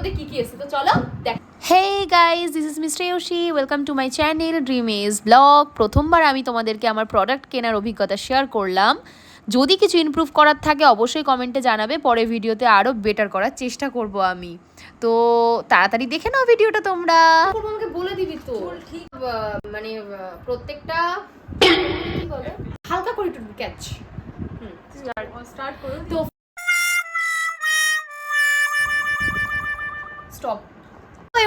মধ্যে কি কি এসেছে তো চলো দেখ। Hey guys this is mister ইউশি welcome to my channel dream is blog প্রথমবার আমি তোমাদেরকে আমার প্রোডাক্ট কেনার অভিজ্ঞতা শেয়ার করলাম। যদি কিছু ইমপ্রুভ করার থাকে অবশ্যই কমেন্টে জানাবে। পরে ভিডিওতে আরও বেটার করার চেষ্টা করব আমি। তো তাড়াতাড়ি দেখে নাও ভিডিওটা তোমরা। আমাকে বলে দিবি তো। ঠিক। মানে প্রত্যেকটা হালকা করে একটু ক্যাচ তো stop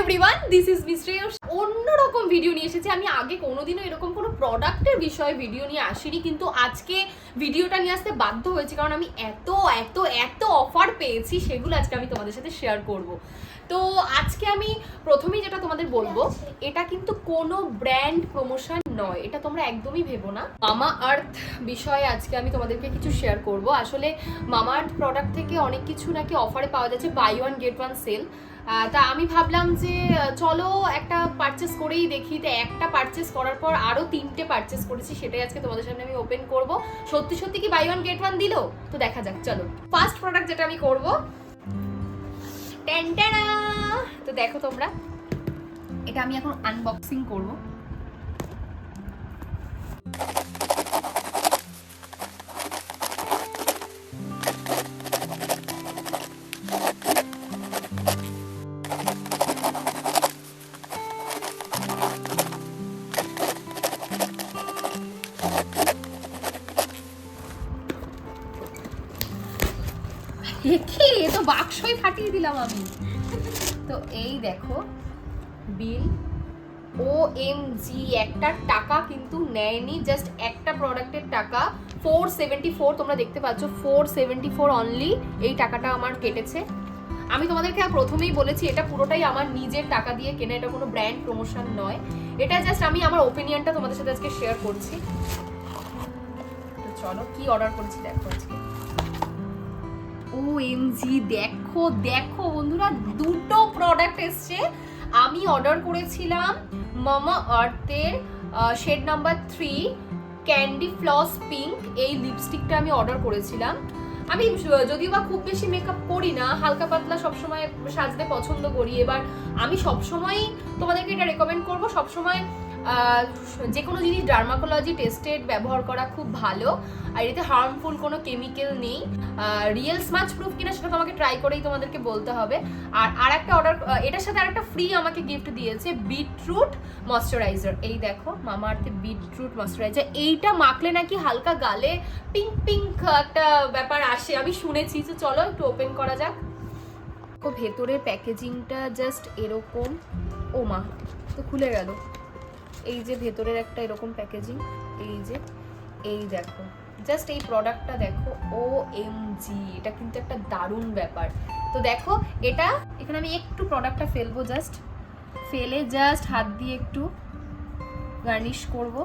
everyone this is mystery অন্যরকম ভিডিও নিয়ে এসেছি। আমি আগে কোনোদিনও এরকম কোনো প্রোডাক্টের বিষয়ে ভিডিও নিয়ে আসিনি, কিন্তু আজকে ভিডিওটা নিয়ে আসতে বাধ্য হয়েছি, কারণ আমি এত এত এত অফার পেয়েছি, সেগুলো আজকে আমি তোমাদের সাথে শেয়ার করব। তো আজকে আমি প্রথমেই যেটা তোমাদের বলব, এটা কিন্তু কোনো ব্র্যান্ড প্রমোশন নয়। এটা তোমরা একদমই ভেবো না। মামা আর্থ বিষয়ে আজকে আমি তোমাদেরকে কিছু শেয়ার করব। আসলে মামা আর্থ প্রোডাক্ট থেকে অনেক কিছু নাকি অফারে পাওয়া যাচ্ছে buy one get one sale তা আমি ভাবলাম যে চলো একটা পারচেস করেই দেখি। তো একটা পারচেস করার পর আরও তিনটে পারচেস করেছি, সেটাই আজকে তোমাদের সামনে আমি ওপেন করব। সত্যি সত্যি কি বাই ওয়ান গেট ওয়ান দিল? তো দেখা যাক, চলো। ফার্স্ট প্রোডাক্ট যেটা আমি করব তো দেখো তোমরা। এটা আমি এখন আনবক্সিং করব। বাক্সই ফাটিয়ে দিলাম আমি। তো এই দেখো, বিল ও এম জি একটা টাকা কিন্তু নেয়নি জাস্ট একটা প্রোডাক্টের টাকা। ফোর সেভেন্টি ফোর তোমরা দেখতে পাচ্ছ ফোর সেভেন্টি ফোর অনলি এই টাকাটা আমার কেটেছে। আমি তোমাদেরকে প্রথমেই বলেছি, এটা পুরোটাই আমার নিজের টাকা দিয়ে কেনা, এটা কোনো ব্র্যান্ড প্রমোশন নয়। এটা জাস্ট আমি আমার ওপিনিয়নটা তোমাদের সাথে আজকে শেয়ার করছি। চলো, কি অর্ডার করেছি দেখো আজকে। ও এমজি দেখো দেখো বন্ধুরা, দুটো প্রোডাক্ট এসছে। আমি অর্ডার করেছিলাম মামা আর্থের shade number three candy floss pink এই লিপস্টিকটা আমি অর্ডার করেছিলাম। আমি যদিও বা খুব বেশি মেকআপ করি না, হালকা পাতলা সবসময় সাজতে পছন্দ করি। এবার আমি সবসময়ই তোমাদেরকে এটা রেকমেন্ড করব, সবসময় যে কোনো জিনিস ডার্মাকোলজি টেস্টেড ব্যবহার করা খুব ভালো, আর এতে হার্মফুল কোনো কেমিক্যাল নেই। রিয়েল স্মাচ প্রুফ কিনা সেটা তোমাকে ট্রাই করেই তোমাদেরকে বলতে হবে। আর আর একটা অর্ডার এটার সাথে আরেকটা ফ্রি আমাকে গিফট দিয়েছে বিটরুট ময়শ্চারাইজার এই দেখো মামা আর্থে বিটরুট ময়শ্চারাইজার এইটা মাখলে নাকি হালকা গালে পিঙ্ক পিঙ্ক একটা ব্যাপার আসে। আমি শুনেছি, তো চলো একটু ওপেন করা যাক। ভেতরের প্যাকেজিংটা জাস্ট এরকম। ও মা তো খুলে গেল। এই যে ভেতরের একটা এরকম প্যাকেজিং এই যে, এই দেখো জাস্ট এই প্রোডাক্টটা দেখো ও এম জি এটা কিন্তু একটা দারুণ ব্যাপার। তো দেখো, এটা, এখানে আমি একটু প্রোডাক্টটা ফেলব জাস্ট ফেলে জাস্ট হাত দিয়ে একটু গার্নিশ করব।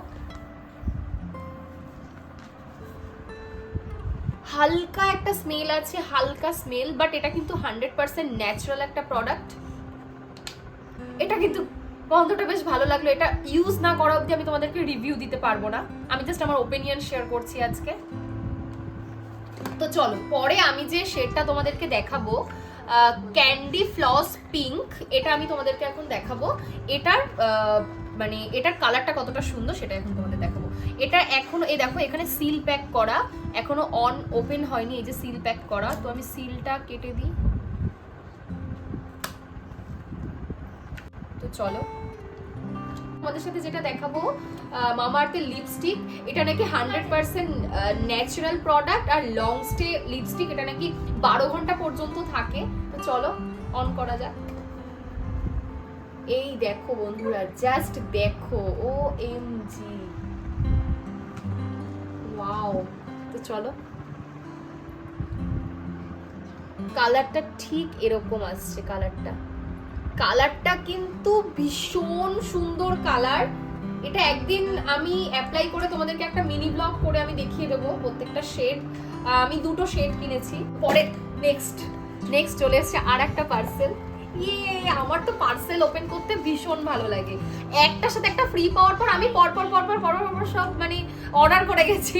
হালকা একটা স্মেল আছে, হালকা স্মেল বাট এটা কিন্তু হান্ড্রেড পার্সেন্ট ন্যাচারাল একটা প্রোডাক্ট এটা কিন্তু গন্ধটা বেশ ভালো লাগল। এটা ইউজ না করা অবধি আমি তোমাদেরকে রিভিউ দিতে পারব না। আমি জাস্ট আমার ওপিনিয়ন শেয়ার করছি আজকে। তো চলো, পরে আমি যে শেডটা তোমাদেরকে দেখাবো ক্যান্ডি ফ্লস পিঙ্ক এটা আমি তোমাদেরকে এখন দেখাবো। এটার মানে এটার কালারটা কতটা সুন্দর সেটা এখন তোমাদের দেখাবো। এটা এখনও, এই দেখো, এখানে সিল প্যাক করা, এখনও অন ওপেন হয়নি, এই যে সিল প্যাক করা। তো আমি সিলটা কেটে দিই তো চলো। আমাদের সাথে যেটা দেখাবো মামাআর্থের লিপস্টিক এটা নাকি হান্ড্রেড পার্সেন্ট ন্যাচারাল প্রোডাক্ট আর লং স্টে লিপস্টিক এটা নাকি বারো ঘণ্টা পর্যন্ত থাকে। তো চলো অন করা যাক। এই দেখো বন্ধুরা জাস্ট দেখো ও এম জি ওয়াও তো চলো। কালারটা ঠিক এরকম আসছে কালারটা কালারটা কিন্তু ভীষণ সুন্দর কালার। এটা একদিন আমি অ্যাপ্লাই করে তোমাদেরকে একটা মিনি ব্লগ করে আমি দেখিয়ে দেবো প্রত্যেকটা শেড আমি দুটো শেড কিনেছি। পরে নেক্সট নেক্সট চলে এসছে আর একটা পার্সেল ইয়ে আমার তো পার্সেল ওপেন করতে ভীষণ ভালো লাগে। একটার সাথে একটা ফ্রি পাওয়ার পর আমি পরপর পরপর পরপর সব মানে অর্ডার করে গেছি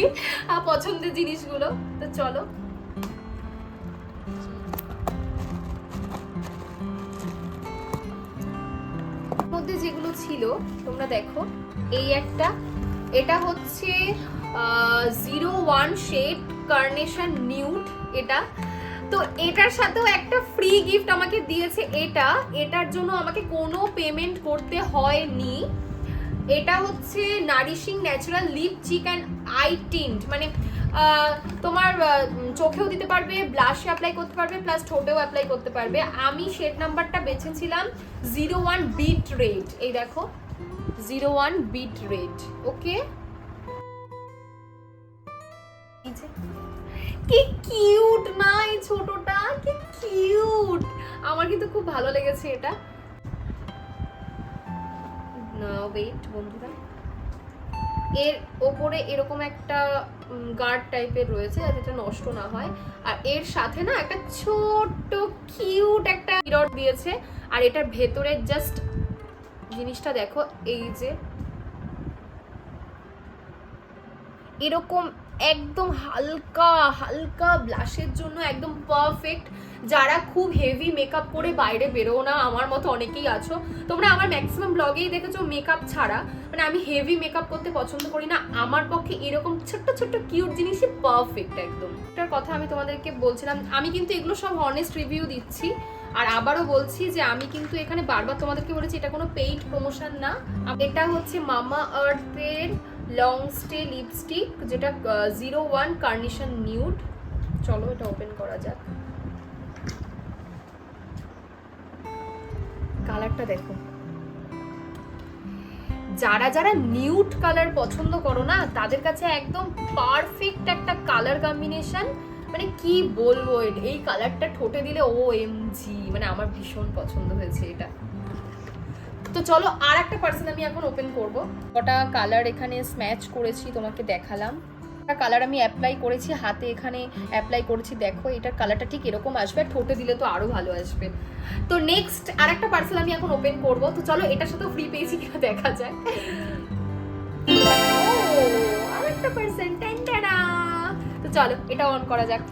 পছন্দের জিনিসগুলো। তো চলো মধ্যে যেগুলো ছিল, তোমরা দেখো, এই একটা, এটা হচ্ছে zero one shade carnation nude এটা। তো এটার সাথেও একটা ফ্রি গিফট আমাকে দিয়েছে এটা। এটার জন্য আমাকে কোনো পেমেন্ট করতে হয়নি। এটা হচ্ছে nourishing natural lip cheek and eye tint মানে তোমার চোখেও দিতে পারবে ব্লাশে অ্যাপ্লাই করতে পারবে প্লাস ঠোঁটেও অ্যাপ্লাই করতে পারবে। আমি শেড নাম্বারটা বেছেছিলাম জিরো ওয়ান বিট রেট এই দেখো zero one beet red okay কি কিউট না এই ছোটটা, কি কিউট আমার কিন্তু খুব ভালো লেগেছে এটা। না ওয়েট বন্ধুরা। এর ওপরে এরকম একটা গার্ড টাইপের রয়েছে যাতে এটা নষ্ট না হয়। আর এর সাথে না একটা ছোট্ট কিউট একটা মিরর দিয়েছে। আর এটার ভেতরে জাস্ট জিনিসটা দেখো, এই যে এরকম একদম হালকা হালকা ব্লাশের জন্য একদম পারফেক্ট যারা খুব হেভি মেকআপ করে বাইরে বেরো না, আমার মতো অনেকেই আছো। তোমরা আমার ম্যাক্সিমাম ব্লগেই দেখেছ মেকআপ ছাড়া। মানে আমি হেভি মেকআপ করতে পছন্দ করি না। আমার পক্ষে এরকম ছোট্ট ছোট্ট কিউট জিনিসই পারফেক্ট একদম। এটার কথা আমি তোমাদেরকে বলছিলাম, আমি কিন্তু এগুলো সব অনেস্ট রিভিউ দিচ্ছি। আর আবারও বলছি যে আমি কিন্তু এখানে বারবার তোমাদেরকে বলেছি, এটা কোনো পেইড প্রমোশন না। এটা হচ্ছে মামা আর্থের লং স্টে লিপস্টিক যেটা জিরো ওয়ান কার্নিশন নিউড চলো এটা ওপেন করা যাক। কালারটা দেখো। যারা যারা নিউড কালার পছন্দ করো না, তাদের কাছে একদম পারফেক্ট একটা কালার কম্বিনেশন মানে কি বলব, এই কালারটা ঠোঁটে দিলে ও এম জি মানে আমার ভীষণ পছন্দ হয়েছে এটা। তো চলো আর একটা পার্সেল আমি এখন ওপেন করব। কটা কালার এখানে স্ম্যাচ করেছি, তোমাকে দেখালাম। কালার আমি অ্যাপ্লাই করেছি, হাতে এখানে অ্যাপ্লাই করেছি, দেখো এটার কালারটা ঠিক এরকম আসবে, আর ঠোঁটে দিলে তো আরও ভালো আসবে। তো নেক্সট আর একটা পার্সেল আমি এখন ওপেন করব, তো চলো এটার সাথেও ফ্রি পেয়েছি কিনা দেখা যায় আরেকটা পার্সেল তো চলো, এটা অন করা যাক।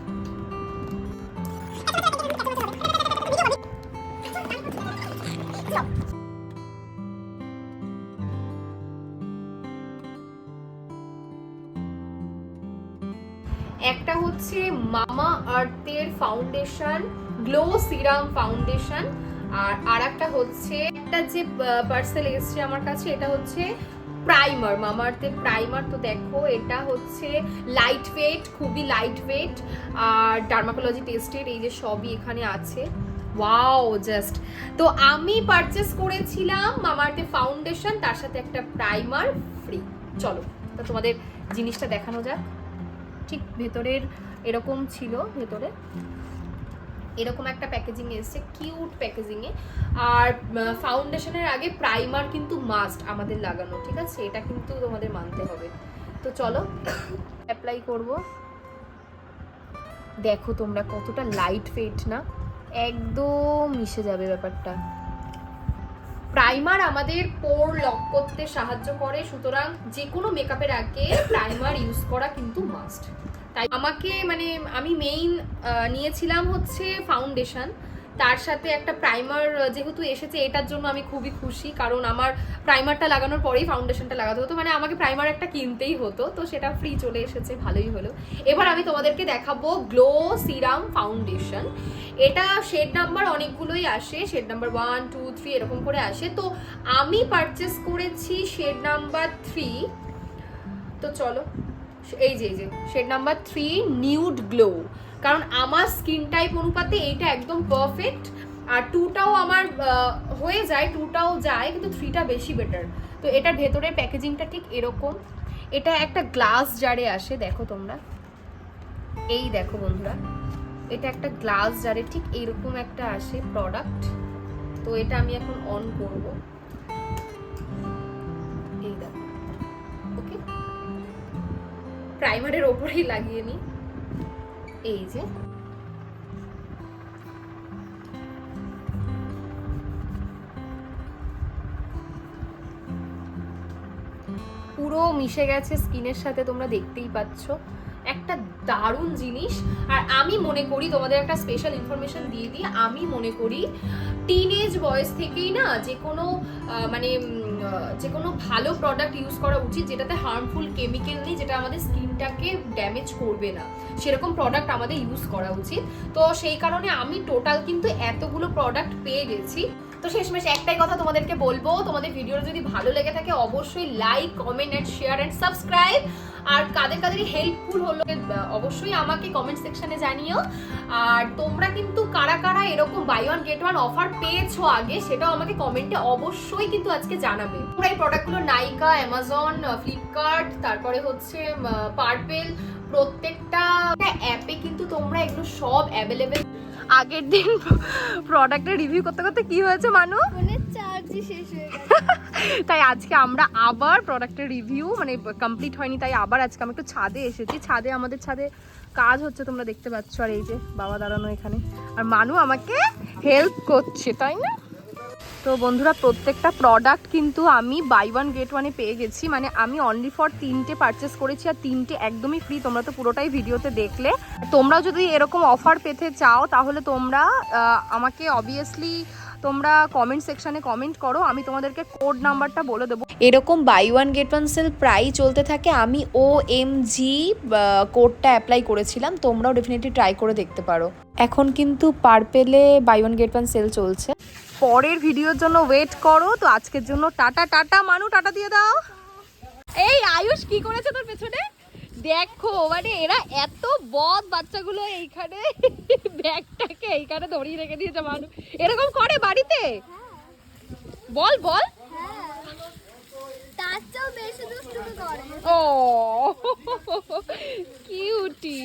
হচ্ছে মামা আর্থের ফাউন্ডেশন, গ্লো সিরাম ফাউন্ডেশন। আর আর একটা হচ্ছে, একটা যে পার্সেল এসছে আমার কাছে, এটা হচ্ছে প্রাইমার মামা আর্থের প্রাইমার তো দেখো, এটা হচ্ছে লাইট ওয়েট খুবই লাইট ওয়েট আর ডার্মাকোলজি টেস্টের এই যে সবই এখানে আছে। ওয়াও জাস্ট তো আমি পারচেস করেছিলাম মামার্থের ফাউন্ডেশন তার সাথে একটা প্রাইমার ফ্রি চলো, তো তোমাদের জিনিসটা দেখানো যাক। ঠিক ভেতরের এরকম ছিল ভেতরে। এরকম একটা প্যাকেজিং এসেছে কিউট প্যাকেজিংয়ে আর ফাউন্ডেশনের আগে প্রাইমার কিন্তু মাস্ট আমাদের লাগানো, ঠিক আছে? এটা কিন্তু তোমাদের মানতে হবে। তো চলো অ্যাপ্লাই করব। দেখো তোমরা কতটা লাইট ওয়েট না? একদম মিশে যাবে ব্যাপারটা। প্রাইমার আমাদের পোর লক করতে সাহায্য করে, সুতরাং যে কোনো মেকআপের আগে প্রাইমার ইউজ করা কিন্তু মাস্ট তাই আমাকে মানে আমি মেইন নিয়েছিলাম হচ্ছে ফাউন্ডেশন তার সাথে একটা প্রাইমার যেহেতু এসেছে, এটার জন্য আমি খুবই খুশি। কারণ আমার প্রাইমারটা লাগানোর পরেই ফাউন্ডেশনটা লাগাতে হতো। মানে আমাকে প্রাইমার একটা কিনতেই হতো, তো সেটা ফ্রি চলে এসেছে, ভালোই হলো। এবার আমি তোমাদেরকে দেখাবো গ্লো সিরাম ফাউন্ডেশন এটা শেড নাম্বার অনেকগুলোই আসে shade number one two three এরকম করে আসে। তো আমি পারচেস করেছি শেড নাম্বার থ্রি তো চলো। এই যে এই যে shade number three nude glow কারণ আমার স্কিন টাইপ অনুপাতে এইটা একদম পারফেক্ট আর টুটাও আমার হয়ে যায় টুটাও যায়, কিন্তু থ্রিটা বেশি বেটার তো এটার ভেতরের প্যাকেজিংটা ঠিক এরকম। এটা একটা গ্লাস জারে আসে, দেখো তোমরা। এই দেখো বন্ধুরা, এটা একটা গ্লাস জারে ঠিক এরকম একটা আসে প্রোডাক্ট তো এটা আমি এখন অন করব। প্রাইমারের ওপরেই লাগিয়ে নিই এই যে। পুরো মিশে গেছে স্কিনের সাথে, তোমরা দেখতেই পাচ্ছ। একটা দারুণ জিনিস। আর আমি মনে করি, তোমাদের একটা স্পেশাল ইনফরমেশন দিয়ে দিই, আমি মনে করি টিনেজ বয়স থেকেই না যে কোনো মানে যে কোনো ভালো প্রোডাক্ট ইউজ করা উচিত যেটাতে হার্মফুল কেমিক্যাল নেই, যেটা আমাদের স্কিনটাকে ড্যামেজ করবে না। সেরকম প্রোডাক্ট আমাদের ইউজ করা উচিত। তো সেই কারণে আমি টোটাল কিন্তু এতগুলো প্রোডাক্ট পেয়ে গেছি। তো শেষমেশ একটাই কথা তোমাদেরকে বলব, তোমাদের ভিডিওটা যদি ভালো লেগে থাকে অবশ্যই like comment and share and subscribe আর কাদের কাদের হেল্পফুল হলো অবশ্যই আমাকে কমেন্ট সেকশনে জানিও। আর তোমরা কিন্তু কারা কারা এরকম buy one get one offer পেয়েছ আগে, সেটাও আমাকে কমেন্টে অবশ্যই কিন্তু আজকে জানাবে। তোমরা এই প্রোডাক্টগুলো নাইকা অ্যামাজন ফ্লিপকার্ট তারপরে হচ্ছে পার্পেল প্রত্যেকটা অ্যাপে কিন্তু তোমরা এগুলো সব অ্যাভেলেবেল আগের দিন প্রোডাক্টের রিভিউ করতে করতে কি হয়েছে মানু? চার্জই শেষ গেছে। তাই আজকে আমরা আবার প্রোডাক্টের রিভিউ মানে কমপ্লিট হয়নি তাই আবার আজকে আমি একটু ছাদে এসেছি। ছাদে আমাদের ছাদে কাজ হচ্ছে তোমরা দেখতে পাচ্ছ। আর এই যে বাবা দাঁড়ানো এখানে। আর মানু আমাকে হেল্প করছে তাই না? তো বন্ধুরা, প্রত্যেকটা প্রোডাক্ট কিন্তু আমি বাই ওয়ান গেট ওয়ানে পেয়ে গেছি। মানে আমি অনলি ফর তিনটে পারচেস করেছি আর তিনটে একদমই ফ্রি তোমরা তো পুরোটাই ভিডিওতে দেখলে। তোমরা যদি এরকম অফার পেতে চাও, তাহলে তোমরা আমাকে অবভিয়াসলি তোমরা কমেন্ট সেকশনে কমেন্ট করো আমি তোমাদেরকে কোড নাম্বারটা বলে দেবো। এরকম buy one get one sale প্রায় চলতে থাকে। আমি ও এম জি কোডটা অ্যাপ্লাই করেছিলাম তোমরাও ডেফিনেটলি ট্রাই করে দেখতে পারো। এখন কিন্তু পার্পেলে buy one get one sale চলছে। পরের ভিডিওর জন্য ওয়েট করো তো আজকের জন্য টাটা টাটা মানু টাটা দিয়ে দাও। এই আয়ুষ কি করেছে তোর পেছনে? দেখো মানে এরা এত বদ বাচ্চাগুলো এইখানে ব্যাগটাকে এইখানে ধরিয়ে রেখে দিয়েছে মানুষ এরকম করে বাড়িতে? বল বল। ও কিউটি